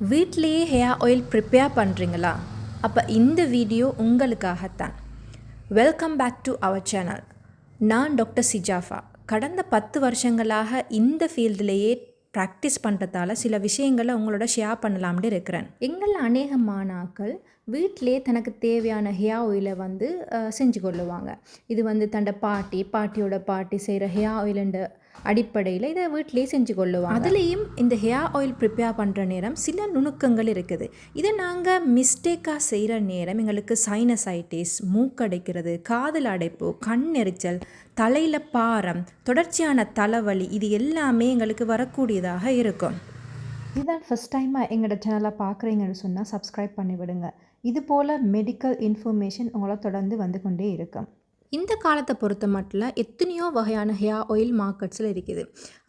வீட்டிலேயே hair oil prepare பண்ணுறீங்களா அப்போ இந்த video உங்களுக்காகத்தான். Welcome back to our channel நான் டாக்டர் சிஜாஃபா. கடந்த பத்து வருஷங்களாக இந்த ஃபீல்டுலேயே ப்ராக்டிஸ் பண்ணுறதால சில விஷயங்களை உங்களோட ஷேர் பண்ணலாம்னு இருக்கிறேன். எங்கள் அநேக மாணாக்கள் வீட்டிலே தனக்கு தேவையான ஹேர் ஆயிலை வந்து செஞ்சு கொள்ளுவாங்க. இது வந்து தண்ட பாட்டி பாட்டியோட பாட்டி செய்கிற ஹேர் ஆயிலுண்டு அடிப்படையில் இதை வீட்டிலேயே செஞ்சு கொள்ளுவாங்க. அதுலேயும் இந்த ஹேர் ஆயில் ப்ரிப்பேர் பண்ணுற நேரம் சில நுணுக்கங்கள் இருக்குது. இதை நாங்கள் மிஸ்டேக்காக செய்கிற நேரம் எங்களுக்கு சைனசைட்டிஸ் மூக்கடைக்கிறது காதல் அடைப்பு கண் எரிச்சல் தலையில் பாரம் தொடர்ச்சியான தலைவலி இது எல்லாமே எங்களுக்கு வரக்கூடியதாக இருக்கும். இதுதான் ஃபஸ்ட் டைமாக எங்களோட சேனலை பார்க்குறீங்கன்னு சொன்னால் சப்ஸ்கிரைப் பண்ணிவிடுங்க இது போல் மெடிக்கல் இன்ஃபர்மேஷன் உங்களை தொடர்ந்து வந்து கொண்டே இருக்கும். இந்த காலத்தை பொறுத்த மட்டில் எத்தனையோ வகையான ஹேர் ஆயில் மார்க்கெட்ஸில் இருக்குது.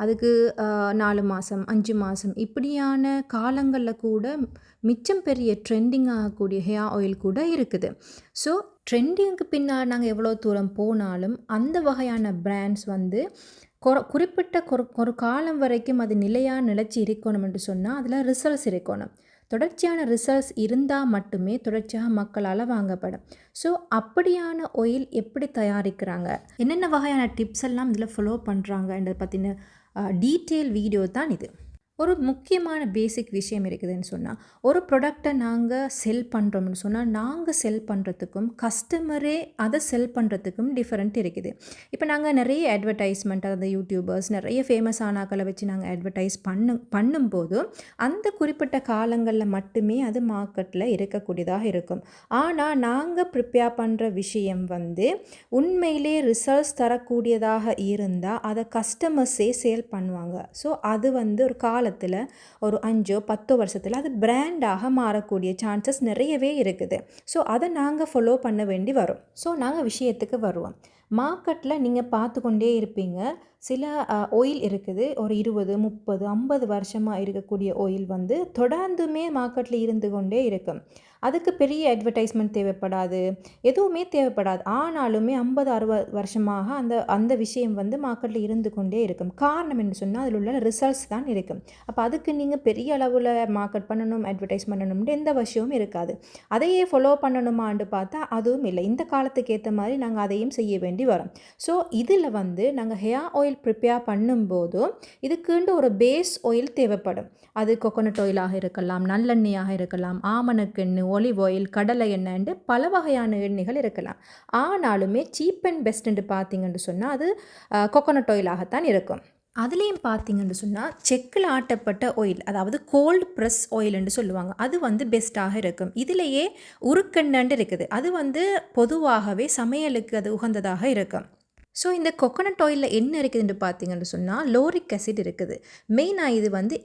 அதுக்கு நாலு மாதம் அஞ்சு மாதம் இப்படியான காலங்களில் கூட மிச்சம் பெரிய ட்ரெண்டிங் ஆகக்கூடிய ஹேர் ஆயில் கூட இருக்குது. ஸோ ட்ரெண்டிங்க்கு பின்னால் நாங்கள் எவ்வளோ தூரம் போனாலும் அந்த வகையான பிராண்ட்ஸ் வந்து கொ குறிப்பிட்ட ஒரு ஒரு காலம் வரைக்கும் அது நிலையாக நிலைச்சி இருக்கணும் என்று சொன்னால் அதில் ரிசல்ட்ஸ் இருக்கணும். தொடர்ச்சியான ரிசல்ட்ஸ் இருந்தால் மட்டுமே தொடர்ச்சியாக மக்களால் வாங்கப்படும். ஸோ அப்படியான ஆயில் எப்படி தயாரிக்கிறாங்க? என்னென்ன வகையான டிப்ஸ் எல்லாம் இதில் ஃபாலோ பண்ணுறாங்கன்றதை பற்றின டீட்டெயில் வீடியோ தான் இது. ஒரு முக்கியமான பேசிக் விஷயம் இருக்குதுன்னு சொன்னால் ஒரு ப்ரொடக்டை நாங்கள் செல் பண்ணுறோம்னு சொன்னால் நாங்கள் செல் பண்ணுறதுக்கும் கஸ்டமரே அதை செல் பண்ணுறதுக்கும் டிஃப்ரெண்ட் இருக்குது. இப்போ நாங்கள் நிறைய அட்வர்டைஸ்மெண்ட் அதாவது யூடியூபர்ஸ் நிறைய ஃபேமஸ் ஆனாக்களை வச்சு நாங்கள் அட்வர்டைஸ் பண்ணு பண்ணும்போது அந்த குறிப்பிட்ட காலங்களில் மட்டுமே அது மார்க்கெட்டில் இருக்கக்கூடியதாக இருக்கும். ஆனால் நாங்கள் ப்ரிப்பேர் பண்ணுற விஷயம் வந்து உண்மையிலே ரிசல்ட்ஸ் தரக்கூடியதாக இருந்தால் அதை கஸ்டமர்ஸே சேல் பண்ணுவாங்க. ஸோ அது வந்து ஒரு கால காலத்தில் ஒரு அஞ்சோ பத்தோ வருஷத்தில் அது பிராண்டாக மாறக்கூடிய சான்சஸ் நிறையவே இருக்குது. ஸோ அதை நாங்கள் ஃபாலோ பண்ண வேண்டி வரும். ஸோ நாங்கள் விஷயத்துக்கு வருவோம். மார்க்கெட்டில் நீங்கள் பார்த்து கொண்டே இருப்பீங்க. சில ஆயில் இருக்குது. ஒரு இருபது முப்பது ஐம்பது வருஷமாக இருக்கக்கூடிய ஆயில் வந்து தொடர்ந்துமே மார்க்கெட்டில் இருந்து கொண்டே இருக்கும். அதுக்கு பெரிய அட்வர்டைஸ்மெண்ட் தேவைப்படாது. எதுவுமே தேவைப்படாது. ஆனாலுமே ஐம்பது அறுபது வருஷமாக அந்த அந்த விஷயம் வந்து மார்க்கெட்டில் இருந்து கொண்டே இருக்கும். காரணம் என்ன சொன்னால் அதில் உள்ள ரிசல்ட்ஸ் தான் இருக்கும். அப்போ அதுக்கு நீங்கள் பெரிய அளவில் மார்க்கெட் பண்ணணும் அட்வர்டைஸ் பண்ணணும்னு எந்த விஷயமும் இருக்காது. அதையே ஃபாலோ பண்ணணுமான்னு பார்த்தா அதுவும் இல்லை. இந்த காலத்துக்கு ஏற்ற மாதிரி நாங்கள் அதையும் செய்ய வேண்டி வரோம். ஸோ இதில் வந்து நாங்கள் ஹேர் ஆயில் ப்ரிப்பேர் பண்ணும்போதும் இதுக்குண்டு ஒரு பேஸ் ஆயில் தேவைப்படும். அது கொக்கோனட் ஆயிலாக இருக்கலாம் நல்லெண்ணெயாக இருக்கலாம் ஆமணக்கெண்ணு ஒலிவ் ஆயில் கடலை எண்ணெய்ண்டு பல வகையான எண்ணெய்கள் இருக்கலாம். ஆனாலுமே சீப் அண்ட் பெஸ்ட்டுன்னு பார்த்திங்கன்னு சொன்னால் அது கொக்கோனட் ஆயிலாகத்தான் இருக்கும். அதுலேயும் பார்த்தீங்கன்னு சொன்னால் செக்கில் ஆட்டப்பட்ட ஆயில் அதாவது கோல்டு ப்ரெஸ் ஆயில்னு சொல்லுவாங்க. அது வந்து பெஸ்ட்டாக இருக்கும். இதுலேயே உருக்கெண்ணண்டு இருக்குது. அது வந்து பொதுவாகவே சமையலுக்கு அது உகந்ததாக இருக்கும். ஸோ இந்த கொக்கனட் ஆயிலில் என்ன இருக்குதுன்னு பார்த்தீங்கன்னு சொன்னால் லோரிக் அசிட் இருக்குது. மெயினாக இது வந்து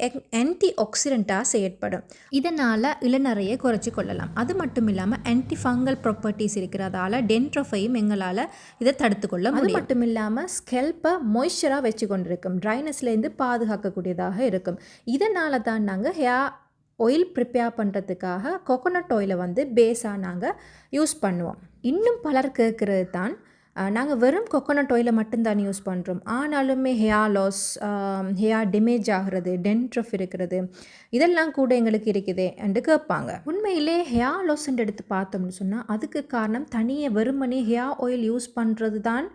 ஆன்டி ஆக்சிடெண்ட்டாக செயற்படும். இதனால் இளநறையை குறைச்சி கொள்ளலாம். அது மட்டும் இல்லாமல் ஆன்டி ஃபங்கல் ப்ராப்பர்ட்டிஸ் இருக்கிறதால டென்ட்ரோஃபையும் எங்களால் இதை தடுத்து கொள்ள முடியும். அது மட்டும் இல்லாமல் ஸ்கெல்ப்பை மொய்ஸ்சராக வச்சு கொண்டிருக்கும் ட்ரைனஸ்லேருந்து பாதுகாக்கக்கூடியதாக இருக்கும். இதனால தான் நாங்கள் ஹேர் ஆயில் ப்ரிப்பேர் பண்ணுறதுக்காக கொக்கனட் ஆயிலை வந்து பேஸாக நாங்கள் யூஸ் பண்ணுவோம். இன்னும் பலர் கேட்குறது தான் நாங்கள் வெறும் கொக்கனட் ஆயிலை மட்டும்தான் யூஸ் பண்ணுறோம் ஆனாலுமே ஹேர் லாஸ் ஹேர் டேமேஜ் ஆகிறது டென்ட்ரஃப் இருக்கிறது இதெல்லாம் கூட எங்களுக்கு இருக்குதே. என்று கேட்பாங்க. உண்மையிலே ஹேர் லாஸ்ன்னு எடுத்து பார்த்தோம்னு சொன்னால் அதுக்கு காரணம் தனியே வெறுமனே ஹேர் ஆயில் யூஸ் பண்ணுறது தான்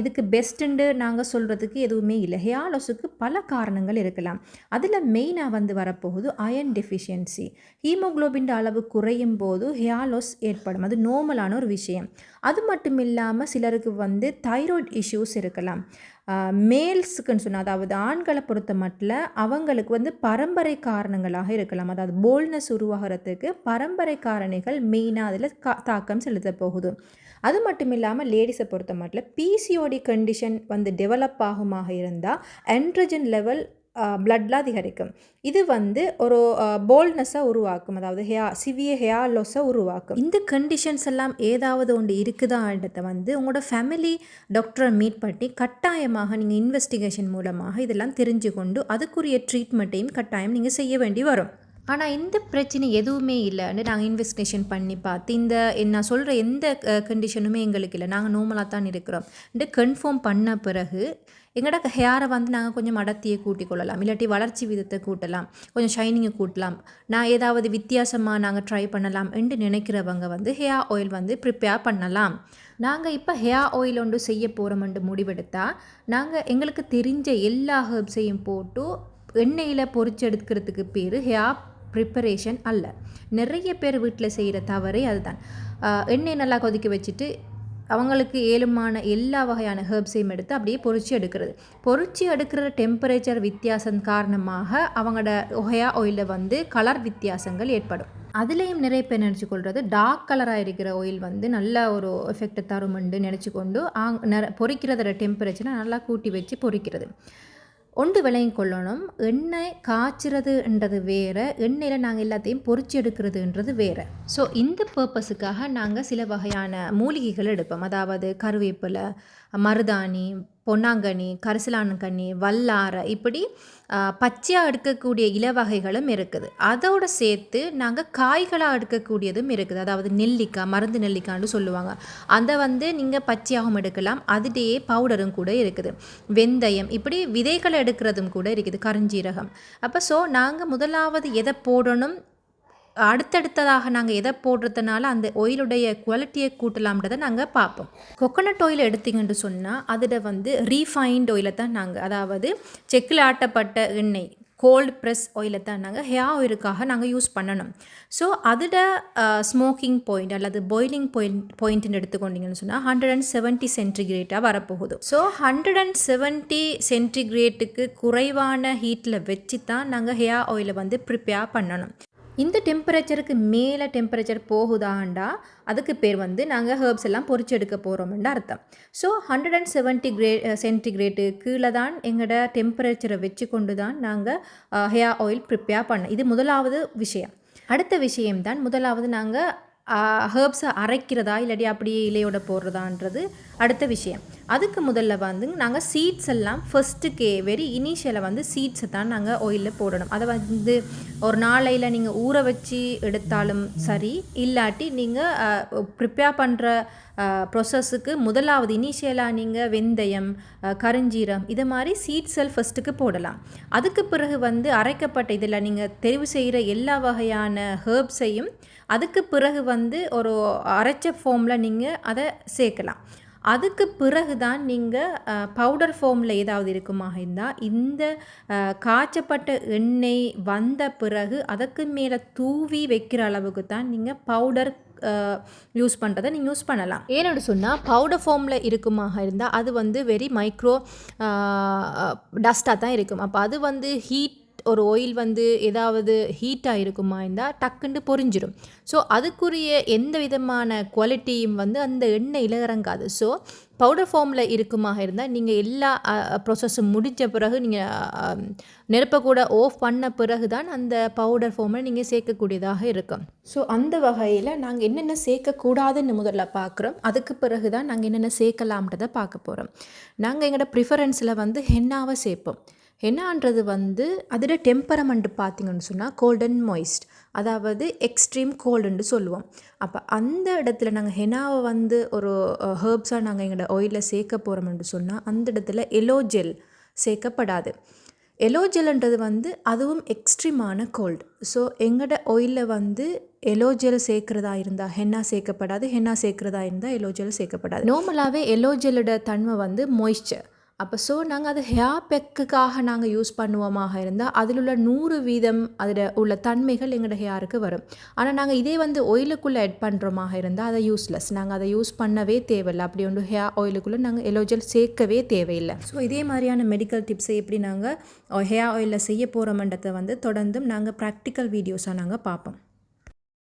இதுக்கு பெஸ்ட்டுண்டு நாங்கள் சொல்கிறதுக்கு எதுவுமே இல்லை. ஹேர் லாஸுக்கு பல காரணங்கள் இருக்கலாம். அதில் மெயினாக வந்து வரப்போகுது அயன் டெஃபிஷியன்சி ஹீமோகுளோபின் அளவு குறையும் போது ஹேர் லாஸ் ஏற்படும். அது நார்மலான ஒரு விஷயம். அது மட்டும் இல்லாமல் சிலருக்கு வந்து தைராய்டு இஷ்யூஸ் இருக்கலாம். மேல்ஸுக்குன்னு சொன்னால் அதாவது ஆண்களை பொறுத்த மட்டில் அவங்களுக்கு வந்து பரம்பரை காரணங்களாக இருக்கலாம். அதாவது போல்னஸ் உருவாகிறதுக்கு பரம்பரை காரணிகள் மெயினாக அதில் கா தாக்கம் செலுத்த போகுது. அது மட்டும் இல்லாமல் லேடிஸை பொறுத்த மட்டில் பிசிஓடி கண்டிஷன் வந்து டெவலப் ஆகுமாக இருந்தால் ஆண்ட்ரஜன் லெவல் பிளட்ல அதிகரிக்கும். இது வந்து ஒரு போல்ட்னஸை உருவாக்கும். அதாவது ஹேயா சிவிய ஹேர் லாஸை உருவாக்கும். இந்த கண்டிஷன்ஸ் எல்லாம் ஏதாவது ஒன்று இருக்குதான்றதை வந்து உங்களோட ஃபேமிலி டாக்டரை மீட் பண்ணி கட்டாயமாக நீங்கள் இன்வெஸ்டிகேஷன் மூலமாக இதெல்லாம் தெரிஞ்சு கொண்டு அதுக்குரிய ட்ரீட்மெண்ட்டையும் கட்டாயம் நீங்கள் செய்ய வேண்டி வரும். ஆனால் இந்த பிரச்சனை எதுவுமே இல்லைன்னு நாங்கள் இன்வெஸ்டிகேஷன் பண்ணி பார்த்து இந்த நான் சொல்கிற எந்த கண்டிஷனுமே எங்களுக்கு இல்லை. நாங்கள் நார்மலாக தான் இருக்கிறோம். இந்த கன்ஃபார்ம் பண்ண பிறகு எங்களோட ஹேரை வந்து நாங்கள் கொஞ்சம் அடர்த்தியை கூட்டிக் கொள்ளலாம் இல்லாட்டி வளர்ச்சி விதத்தை கூட்டலாம். கொஞ்சம் ஷைனிங்கை கூட்டலாம். நான் ஏதாவது வித்தியாசமாக நாங்கள் ட்ரை பண்ணலாம் என்று நினைக்கிறவங்க வந்து ஹேர் ஆயில் வந்து ப்ரிப்பேர் பண்ணலாம். நாங்கள் இப்போ ஹேர் ஆயில் ஒன்று செய்ய போகிறோமென்று முடிவெடுத்தால் நாங்கள் எங்களுக்கு தெரிஞ்ச எல்லா ஹெர்ப்ஸையும் போட்டு எண்ணெயில் பொறிச்செடுக்கிறதுக்கு பேர் ஹேர் ப்ரிப்பரேஷன் அல்ல. நிறைய பேர் வீட்டில் செய்கிற தவறே அதுதான். எண்ணெய் நல்லா கொதிக்க வச்சுட்டு அவங்களுக்கு ஏழுமான எல்லா வகையான ஹெர்ப்ஸையும் எடுத்து அப்படியே பொறிச்சு எடுக்கிறது. பொறிச்சு எடுக்கிற டெம்பரேச்சர் வித்தியாசம் காரணமாக அவங்களோட ஒஹையா ஆயிலில் வந்து கலர் வித்தியாசங்கள் ஏற்படும். அதுலேயும் நிறைய பேர் நினச்சி கொள்வது டார்க் கலராக இருக்கிற ஆயில் வந்து நல்ல ஒரு எஃபெக்டை தருமெண்டு நினச்சி கொண்டு ஆங் நிற பொறிக்கிறதோட டெம்பரேச்சரை நல்லா கூட்டி வச்சு பொறிக்கிறது. ஒன்று விலையும் கொள்ளணும். எண்ணெய் காய்ச்சிறதுன்றது வேறு எண்ணெயில் நாங்கள் எல்லாத்தையும் பொறிச்சு எடுக்கிறதுன்றது வேறு. ஸோ இந்த பர்பஸுக்காக நாங்கள் சில வகையான மூலிகைகள் எடுப்போம். அதாவது கருவேப்பிலை மருதாணி பொன்னாங்கண்ணி கரிசலாங்கண்ணி வல்லாரை இப்படி பச்சையாக எடுக்கக்கூடிய இல வகைகளும் இருக்குது. அதோடு சேர்த்து நாங்கள் காய்களாக எடுக்கக்கூடியதும் இருக்குது. அதாவது நெல்லிக்காய் மருந்து நெல்லிக்காய்னு சொல்லுவாங்க. அதை வந்து நீங்கள் பச்சையாகவும் எடுக்கலாம். அதுலேயே பவுடரும் கூட இருக்குது. வெந்தயம் இப்படி விதைகளை எடுக்கிறதும் கூட இருக்குது. கருஞ்சீரகம். அப்போ ஸோ நாங்கள் முதலாவது எதை போடணும்? அடுத்தடுத்ததாக நாங்கள் எதை போடுறதுனால அந்த ஒயிலுடைய குவாலிட்டியை கூட்டலாம்ன்றதை நாங்கள் பார்ப்போம். கொக்கனட் ஆயில் எடுத்தீங்கன்னு சொன்னால் அதில் வந்து ரீஃபைன்ட் ஆயிலை தான் நாங்கள் அதாவது செக்கில் ஆட்டப்பட்ட எண்ணெய் கோல்டு ப்ரெஸ் ஆயிலை தான் நாங்கள் ஹேர் ஆயிலுக்காக நாங்கள் யூஸ் பண்ணணும். ஸோ அதில் ஸ்மோக்கிங் பாயிண்ட் அல்லது பாயிலிங் பாயிண்ட் பாயிண்ட்னு எடுத்துக்கொண்டீங்கன்னு சொன்னால் ஹண்ட்ரட் அண்ட் செவன்ட்டி சென்டிகிரேட்டாக வரப்போகுது. ஸோ ஹண்ட்ரட் அண்ட் செவன்ட்டி சென்டிகிரேட்டுக்கு குறைவான ஹீட்டில் வச்சு தான் நாங்கள் ஹேர் ஆயிலை வந்து ப்ரிப்பேர் பண்ணணும். இந்த டெம்பரேச்சருக்கு மேலே டெம்பரேச்சர் போகுதாண்டா அதுக்கு பேர் வந்து நாங்கள் ஹெர்ப்ஸ் எல்லாம் பொறிச்சு எடுக்க போகிறோம்னு அர்த்தம். So hundred and seventy grey centigrade கீழே தான் எங்களோட டெம்பரேச்சரை வச்சு கொண்டு தான் நாங்கள் ஹேர் ஆயில் ப்ரிப்பேர் பண்ணோம் இது முதலாவது விஷயம். அடுத்த விஷயம்தான் முதலாவது நாங்கள் ஹேர்ப்ஸை அரைக்கிறதா இல்லாட்டி அப்படியே இலையோட போடுறதான்றது அடுத்த விஷயம். அதுக்கு முதல்ல வந்து நாங்கள் சீட்ஸ் எல்லாம் ஃபஸ்ட்டுக்கே வெரி இனிஷியலை வந்து சீட்ஸை தான் நாங்கள் ஆயிலில் போடணும். அதை வந்து ஒரு நாளையில் நீங்கள் ஊற வச்சு எடுத்தாலும் சரி இல்லாட்டி நீங்கள் ப்ரிப்பேர் பண்ணுற ப்ரொசஸுக்கு முதலாவது இனிஷியலாக நீங்கள் வெந்தயம் கருஞ்சீரம் இது மாதிரி சீட் செல் ஃபஸ்ட்டுக்கு போடலாம். அதுக்கு பிறகு வந்து அரைக்கப்பட்ட இதில் நீங்கள் தெரிவு செய்கிற எல்லா வகையான ஹேர்ப்ஸையும் அதுக்கு பிறகு வந்து ஒரு அரைச்ச ஃபோமில் நீங்கள் அதை சேர்க்கலாம். அதுக்கு பிறகு தான் நீங்கள் பவுடர் ஃபார்மில் ஏதாவது இருக்குமாக இருந்தால் இந்த காய்ச்சப்பட்ட எண்ணெய் வந்த பிறகு அதுக்கு மேலே தூவி வைக்கிற அளவுக்கு தான் நீங்கள் பவுடர் யூஸ் பண்ணுறதை நீங்கள் யூஸ் பண்ணலாம். ஏன்னு சொன்னால் பவுடர் ஃபார்மில் இருக்குமாக இருந்தால் அது வந்து வெரி மைக்ரோ டஸ்ட்டாக தான் இருக்கும். அப்போ அது வந்து ஹீட் ஒரு ஆயில் வந்து ஏதாவது ஹீட்டாக இருக்குமா இருந்தால் டக்குன்னு பொரிஞ்சிடும் ஸோ அதுக்குரிய எந்த விதமான குவாலிட்டியும் வந்து அந்த எண்ணெயில் இறங்காது. ஸோ பவுடர் ஃபார்மில் இருக்குமாக இருந்தால் நீங்கள் எல்லா ப்ரொசஸும் முடித்த பிறகு நீங்கள் நெருப்பை கூட ஆஃப் பண்ண பிறகு தான் அந்த பவுடர் ஃபார்மில் நீங்கள் சேர்க்கக்கூடியதாக இருக்கும். ஸோ அந்த வகையில் நாங்கள் என்னென்ன சேர்க்கக்கூடாதுன்னு முதல்ல பார்க்குறோம் அதுக்கு பிறகு தான் நாங்கள் என்னென்ன சேர்க்கலாம்ன்றதை பார்க்க போகிறோம் நாங்கள் எங்களோட ப்ரிஃபரன்ஸில் வந்து ஹென்னாவை சேர்ப்போம். என்னான்றது வந்து அதோட டெம்பரமெண்ட் பார்த்தீங்கன்னு சொன்னால் கோல்டன் மாய்ஸ்ட் அதாவது எக்ஸ்ட்ரீம் கோல்டுன்னு சொல்லுவோம். அப்போ அந்த இடத்துல நாங்கள் ஹெனாவை வந்து ஒரு ஹேர்ப்ஸாக நாங்கள் எங்களோட ஆயிலில் சேர்க்க போகிறோம்னு சொன்னால் அந்த இடத்துல எலோ ஜெல் சேர்க்கப்படாது. எலோஜெல்ன்றது வந்து அதுவும் எக்ஸ்ட்ரீமான கோல்டு ஸோ எங்களோட ஆயிலில் வந்து எலோஜெல் சேர்க்குறதா இருந்தால் ஹென்னா சேர்க்கப்படாது. ஹென்னா சேர்க்குறதா இருந்தால் எலோஜெல் சேர்க்கப்படாது. நார்மலாகவே எலோஜெலோட தன்மை வந்து மொய்ஸ்சர் அப்போ ஸோ நாங்கள் அது ஹேர் பெக்குக்காக நாங்கள் யூஸ் பண்ணுவோமாக இருந்தால் அதில் உள்ள நூறு வீதம் அதில் உள்ள தன்மைகள் எங்களோட ஹேருக்கு வரும். ஆனால் நாங்கள் இதே வந்து ஒயிலுக்குள்ளே ஆட் பண்ணுறோமாக இருந்தால் அதை யூஸ்லெஸ் நாங்கள் அதை யூஸ் பண்ணவே தேவையில்லை. அப்படி ஒன்று ஹேர் ஆயிலுக்குள்ளே நாங்கள் எலோஜல் சேர்க்கவே தேவையில்லை. ஸோ இதே மாதிரியான மெடிக்கல் டிப்ஸை எப்படி நாங்கள் ஹேர் ஆயிலில் செய்ய போகிறோமன்றதை வந்து தொடர்ந்தும் நாங்கள் ப்ராக்டிக்கல் வீடியோஸாக நாங்கள் பார்ப்போம்.